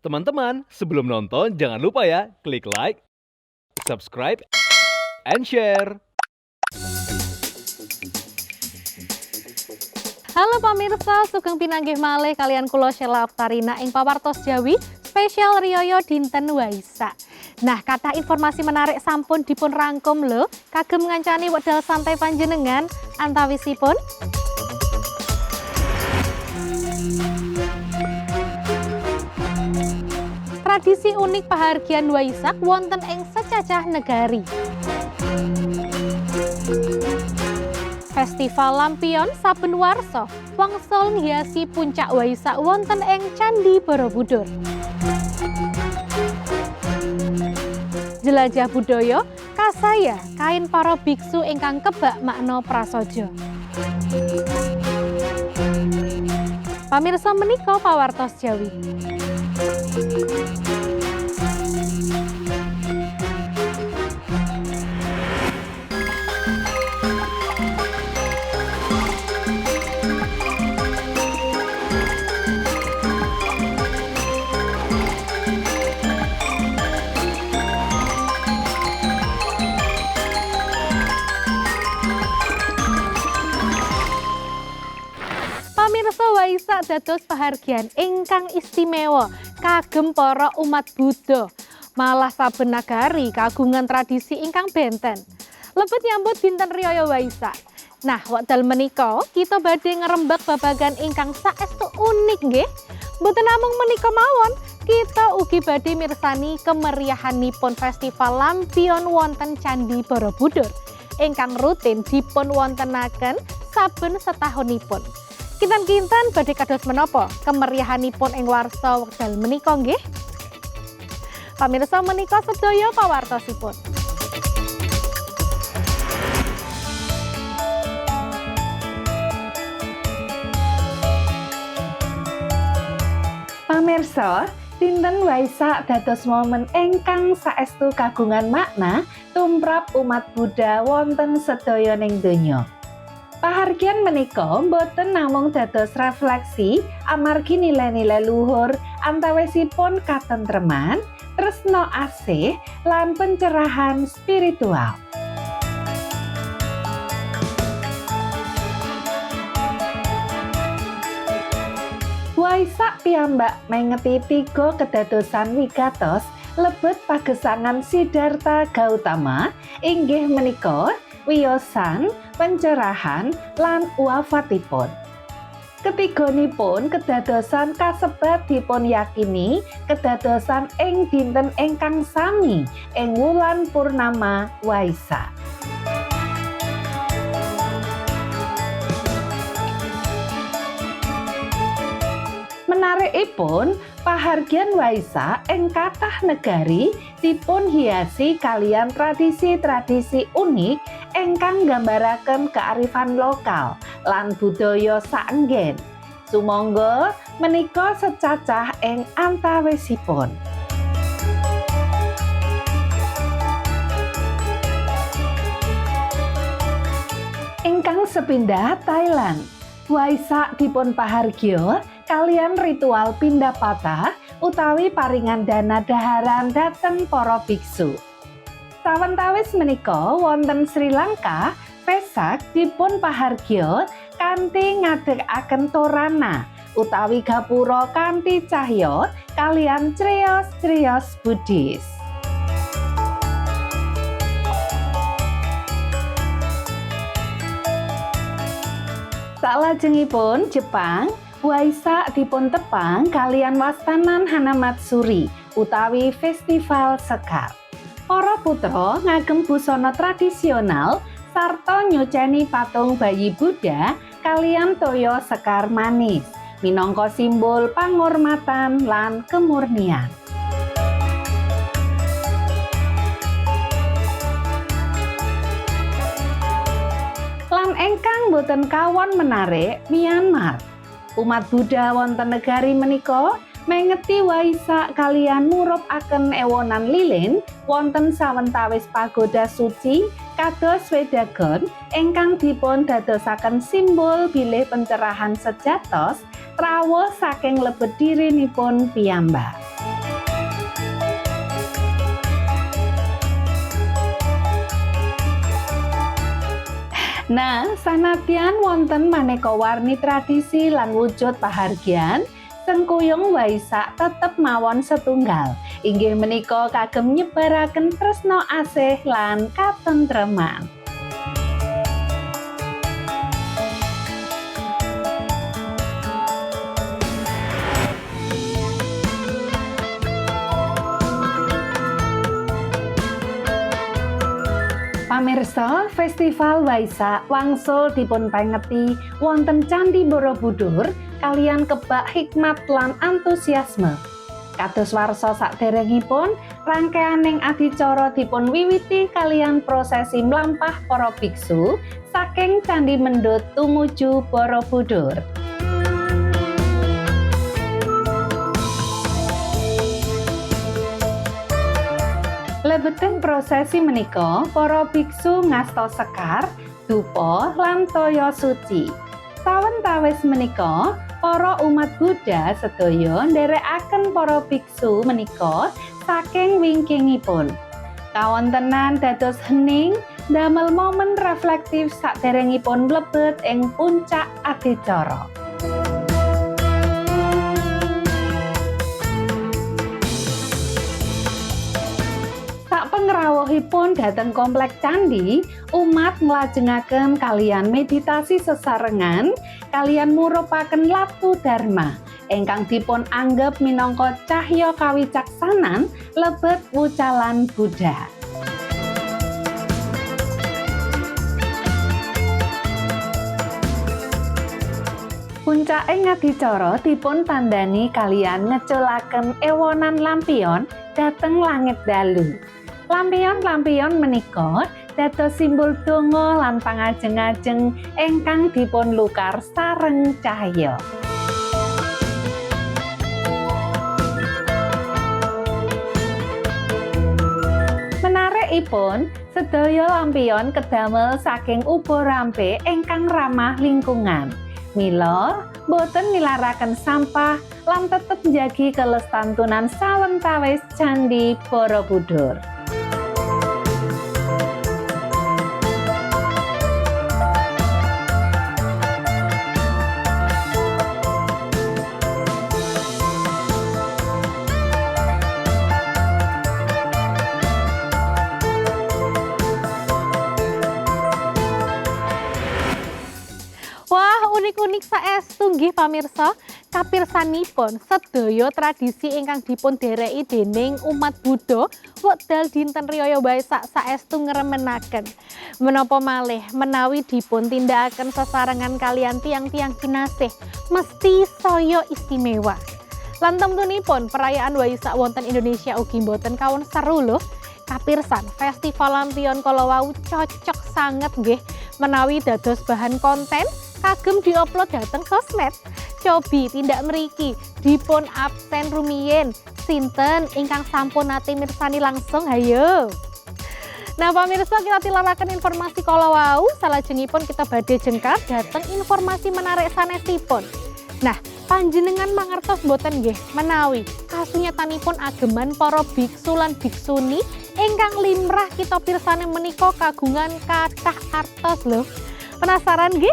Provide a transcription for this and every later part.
Teman-teman, sebelum nonton jangan lupa ya klik like, subscribe, and share. Halo pamirsa, sugeng pinanggih malih kalian kula Sheila Oktarina ing pawartos Jawi spesial Rioyo dinten Waisak. Nah, kata informasi menarik sampun dipun rangkum lho, kagem ngancani wedal santai panjenengan antawisipun Tradisi unik pahargian Waisak wonten ing secacah negari. Festival Lampion saben warsa wangsul nghiasi puncak Waisak wonten ing Candi Borobudur. Jelajah budaya kasaya kain para biksu ingkang kebak makna prasaja. Pamirsa menika pawartos Jawi. Dados pahargyan ingkang istimewa kagem para umat Buddha. Malah saben nagari kagungan tradisi ingkang benten. Lebet nyambut dinten Riyaya Waisak. Nah, wekdal menika kita badhe ngerembak babagan ingkang saestu unik nggih. Mboten namung menika mawon, kita ugi badhe mirsani kemeriahanipun Festival Lampion wonten Candi Borobudur ingkang rutin dipun wontenaken saben setahunipun. Kinten-kinten badhe kados menapa kemeriahanipun ing warsa wekdal menika nggih? Pamirsa menika sedaya pawartosipun. Pamirsa, dinten Waisak dados momen ingkang saestu kagungan makna tumrap umat Buddha wonten sedaya ning donya. Pahargyan menika boten namung dados refleksi amargi nilai-nilai luhur antawisipun katentreman, tresna asih lan pencerahan spiritual. Waisak piyambak mengeti tiga kedadosan wigatos lebet pagesangan Siddhartha Gautama inggih menika wiyosan, pencerahan, lan wafatipun. Ketigonipun kedadosan kasebat dipun yakini kedadosan ing dinten ingkang sami ing wulan purnama Waisak. Menarikipun, pahargyan Waisak ing kathah negari dipun hiasi kalian tradisi-tradisi unik ingkang nggambaraken kearifan lokal lan budaya saenggen. Sumangga menika secacah ing antawisipun. Ingkang sepindah Thailand. Waisak dipun pahargya kalian ritual pindapata utawi paringan dana daharan dhateng para biksu. Sawentawis menika wonten Sri Lanka, Vesak dipun pahargya kanthi ngadekaken torana utawi gapura kanthi cahya kalian criyos-criyos Buddhis. Salajengipun Jepang, Waisak dipun tepang kalian wastanan Hanamatsuri utawi festival sekar. Para putra ngagem busana tradisional sarta nyuceni patung bayi Buddha kalian toyo sekar manis minangka simbol pangormatan lan kemurnian. Lan engkang boten kawon menarik Myanmar. Umat Buddha wonten negari menika mengeti waisa kalian murup akan ewonan lilin wonten sawentawis pagoda suci kados wedagon ingkang dipun dadosaken simbol bilih pencerahan sejatos trawuh saking lebet dirinipun piyamba. Nah, sanatian wonten maneka warni tradisi lan wujud pahargian. Sengkuyung Waisak tetep mawon setunggal. Inggih menika kagem nyebaraken tresna asih lan katentreman. Pamirsa, Festival Waisak wangsul dipun pengeti wonten Candi Borobudur kalian kebak hikmat lan antusiasme. Kados warsa saderengipun, rangkaianing adicara dipun wiwiti kalian prosesi mlampah para biksu saking Candi Mendut tumuju Borobudur. Lebeteng prosesi menika para biksu ngasta sekar, dupa lan toya suci. Sawentawis menika, para umat Buddha sedaya nderekaken para biksu menika saking wingkingipun. Kawontenan dados hening damel momen reflektif saderengipun mlebet ing puncak adicara. Pengrawuhipun dhateng komplek candi, umat nglajengaken kalian meditasi sesarengan, kalian murupaken latu dharma ingkang dipun anggap minangka cahya kawicaksanan lebet wucalan Buddha. Puncake ngadicara dipun tandani kalian ngeculaken ewonan lampion dhateng langit dalu. Lampion-lampion menika dados simbol donga lan pangajeng-ajeng ingkang dipun lukar sareng cahya. Menarikipun, sedaya lampion kedamel saking ubo rampe ingkang ramah lingkungan. Mila, boten nilaraken sampah lan tetep njagi kelestantunan sawentawis Candi Borobudur. Unik-unik saestu nggih pamirsa. Kapirsanipun sedaya tradisi ingkang dipun dereki dening umat Buddha wekdal dinten riyaya Waisak saestu ngremenaken. Menapa malih menawi dipun tindakaken sesarengan kalian tiang-tiang kinasih mesti saya istimewa. Lan temtunipun perayaan Waisak wonten Indonesia ugi boten kawon seru lho. Kapirsan Festival Lampion kala wau cocok sanget nggih menawi dados bahan konten kagem diupload dateng sosmed. Cobi tindak meriki dipun absen rumiyin sinten ingkang sampun nate mirsani langsung hayo. Nah pemirsa kita tilarakan informasi kalau wau salajengipun kita badhe jengkar dateng informasi menarik sanesipun. Nah panjenengan mangertos boten nggih menawi kasunyatanipun ageman para biksu lan biksuni ingkang limrah kita pirsane menika kagungan kathah artos lho. Penasaran nggih?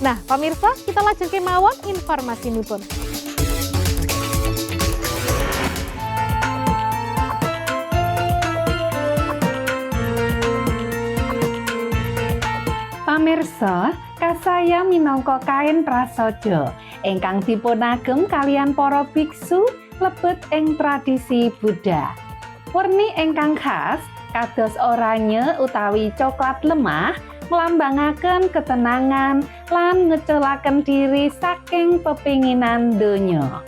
Nah, pemirsa, kita lanjut ke mawon informasi pun. Pamirsa, kasaya minangka kain prasaja ingkang dipunagem kalian para biksu lebet ing tradisi Buddha. Werni ingkang khas kados oranye utawi coklat lemah melambangaken ketenangan lan ngecelaken diri saking pepinginan donya.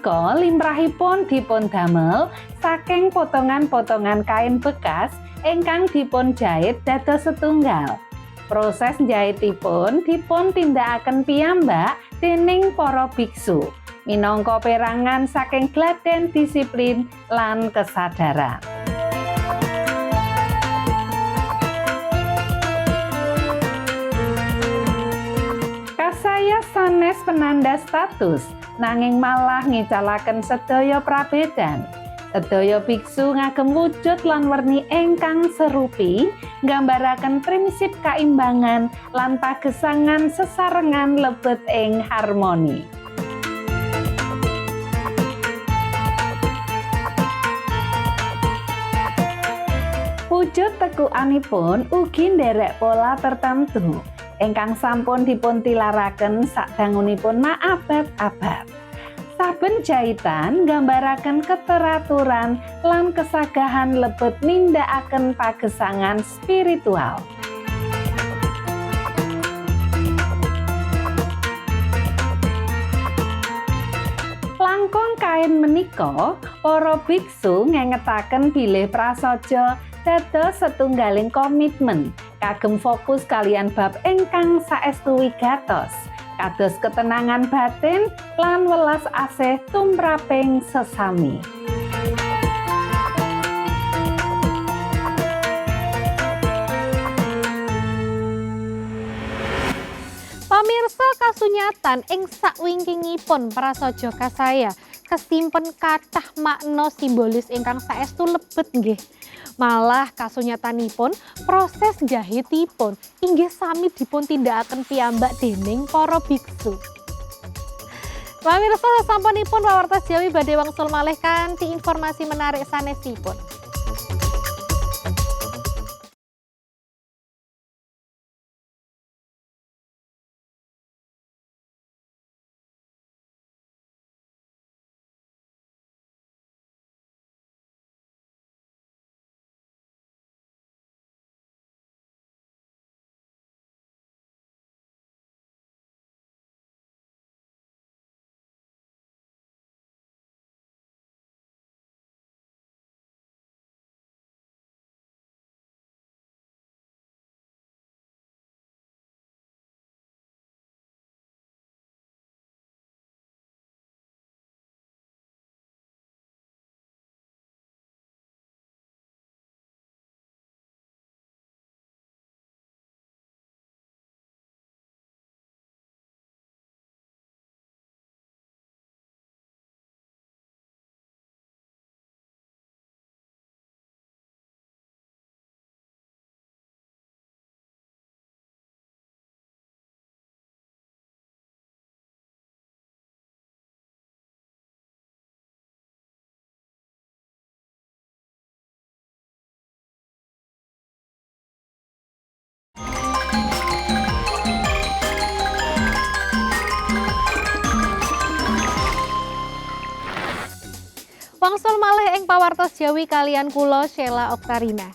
Menika limrahipun dipun damel saking potongan-potongan kain bekas ingkang dipun jahit dados setunggal. Proses jahitipun dipun tindakaken piyambak dening para biksu minangka perangan saking gladen disiplin lan kesadaran. Kasaya sanes penanda status nanging malah ngicalaken sedaya prabedan. Sedaya biksu ngagem wujud lan werni ingkang serupi, nggambaraken prinsip kaimbangan lan pagesangan sesarengan lebet ing harmoni. Wujud tekukanipun ugi nderek pola tertentu ingkang sampun dipuntilaraken sadangunipun maabad-abad. Saben jahitan nggambaraken keteraturan lan kesagahan lebet nindakaken pagesangan spiritual. Kain menika, para biksu ngengetaken bilih prasaja dados setunggaling komitmen kagem fokus kalian bab ingkang saestu wigatos kados ketenangan batin lan welas asih tumraping sesami. Pamirsa kasunyatan ing sakwingkingipun prasaja kasaya kesimpen kathah makna simbolis ingkang saestu lebet nggih. Malah kasunyatanipun proses jahitipun inggih sami dipun tindakaken piyambak dening para biksu. Pamirsa sampunipun pawartos Jawi badhe wangsul malih kanthi informasi menarik sanesipun. Wangsul malih ing pawartos Jawi kalian kula Sheila Oktarina.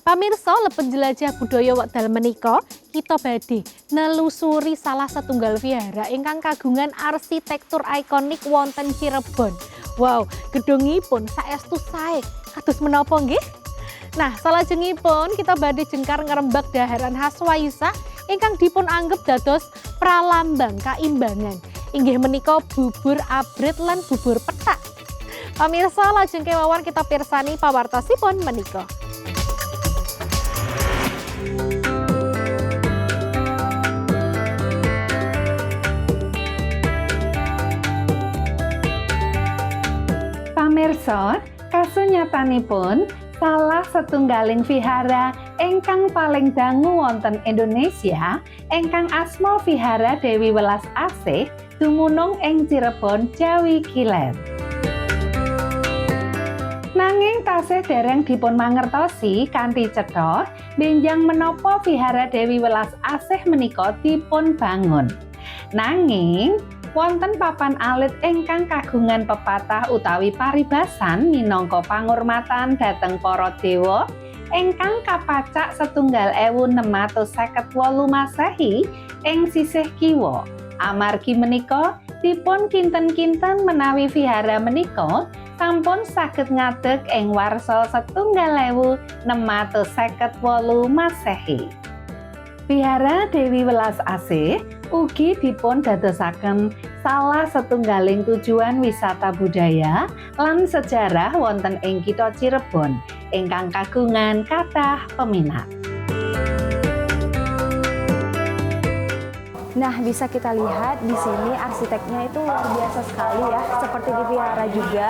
Pamirsa lepet jelajah budaya wekdal menika, kita badhe nelusuri salah setunggal vihara ingkang kagungan arsitektur ikonik wonten Cirebon. Wow, gedungipun saestu sae. Kados menapa nggih? Nah, salajengipun kita badhe jengkar ngerembak daharan khas Waisa ingkang dipun anggap dados pralambang kaimbangan. Inggih menika bubur abrit lan bubur petak. Pamirsa lajeng kewawan kita pirsani pawartosipun menika. Pamirsa, kasunyatanipun salah setunggaling vihara ingkang paling dangu wonten Indonesia ingkang asma Vihara Dewi Welas Asih dumunung ing Cirebon, Jawi Kilen. Nanging tasih dereng dipun mangertosi kanthi cetha benjang menapa Vihara Dewi Welas Asih menika dipun bangun. Nanging wonten papan alit ingkang kagungan pepatah utawi paribasan minangka pangurmatan dhateng para dewa ingkang kapacak setunggal ewu 658 Masehi ing sisih kiwa. Amargi menika dipun kinten-kinten menawi vihara menika sampun saged ngadeg ing warsa setunggal ewu 658 Masehi. Vihara Dewi Welas Asih ugi dipun dadosaken salah setunggaling tujuan wisata budaya lan sejarah wonten ing kitha Cirebon ingkang kagungan kathah peminat. Nah, bisa kita lihat di sini arsiteknya itu luar biasa sekali ya, seperti di vihara juga.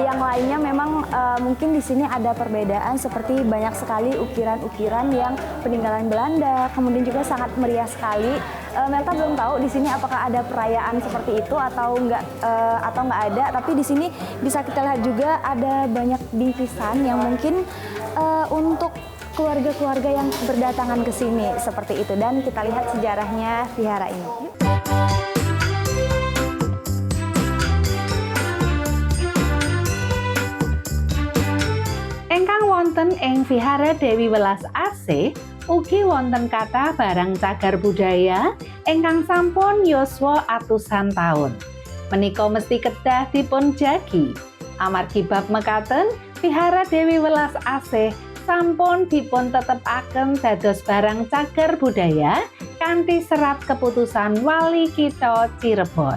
Yang lainnya memang uh, mungkin di sini ada perbedaan seperti banyak sekali ukiran-ukiran yang peninggalan Belanda, kemudian juga sangat meriah sekali. Uh, Melta belum tahu di sini apakah ada perayaan seperti itu atau enggak uh, atau enggak ada, tapi di sini bisa kita lihat juga ada banyak bingkisan yang mungkin uh, untuk keluarga-keluarga yang berdatangan ke sini seperti itu dan kita lihat sejarahnya vihara ini. Engkang wonten ing Vihara Dewi Welas AC ugi wonten kata barang cagar budaya ingkang sampun yuswa atusan tahun. Menika mesti kedah dipun jagi. Amargi bab mekaten, Vihara Dewi Welas AC sampun dipun tetepaken dados barang cagar budaya kanthi serat keputusan Wali Kita Cirebon.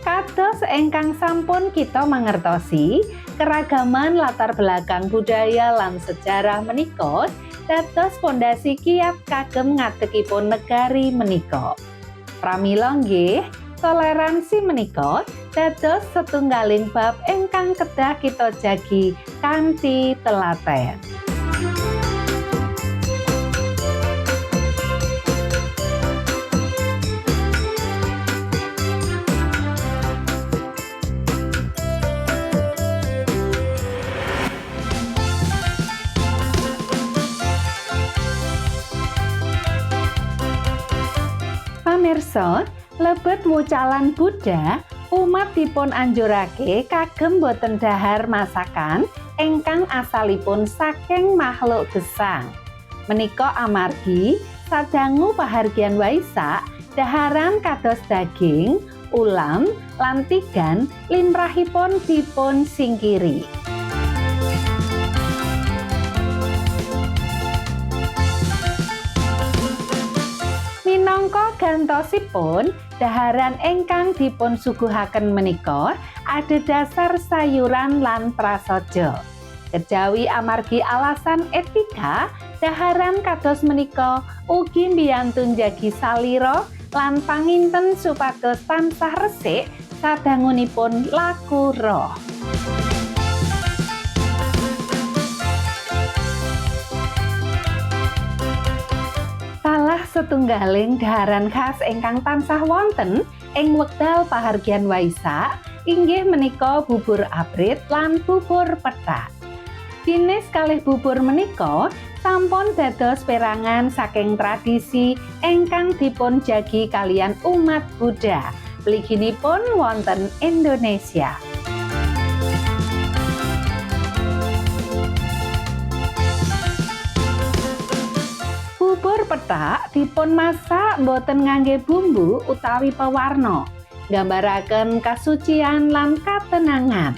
Kados ingkang sampun kita mangertosi, keragaman latar belakang budaya lan sejarah menika dados pondasi kiat kagem ngadegipun negari menika. Pramila nggih, toleransi menika dados setunggaling bab ingkang kedah kita jagi kanthi telaten. Pamirsa, lebet wucalan Buddha umat dipun anjurake kagem boten dahar masakan ingkang asalipun saking makhluk gesang. Menika amargi sadangu pahargian Waisak daharan kados daging, ulam, lantigan limrahipun dipun singkiri. Minangka gantosipun daharan ingkang dipun suguhaken menika ada dasar sayuran lan prasaja. Kejawi amargi alasan etika, daharan kados menika ugi mbiyantun jagi salira lan panginten supados tansah resik sadangunipun laku roh. Setunggaling daharan khas ingkang tansah wonten ing wekdal pahargian Waisak inggih menika bubur abrit lan bubur petak. Jenis kalih bubur menika sampun dados perangan saking tradisi ingkang dipun jagi kalian umat Buddha. Mliginipun wonten Indonesia. Bubur petak dipun masak boten ngangge bumbu utawi pewarna, nggambaraken kasucian lan katenangan.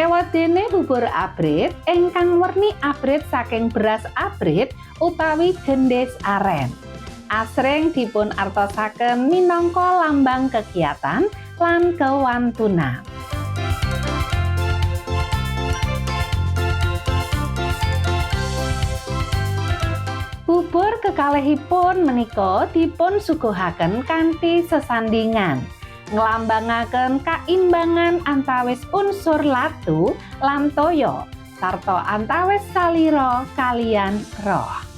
Ewadene bubur abrit ingkang werni abrit saking beras abrit utawi gendis aren. Asring dipun artosaken minangka lambang kegiatan lan kewantunan. Bubur kekalihipun menika dipun suguhaken kanthi sesandingan. Nglambangaken kaimbangan antawis unsur latu lan toya sarta antawis salira kalian roh.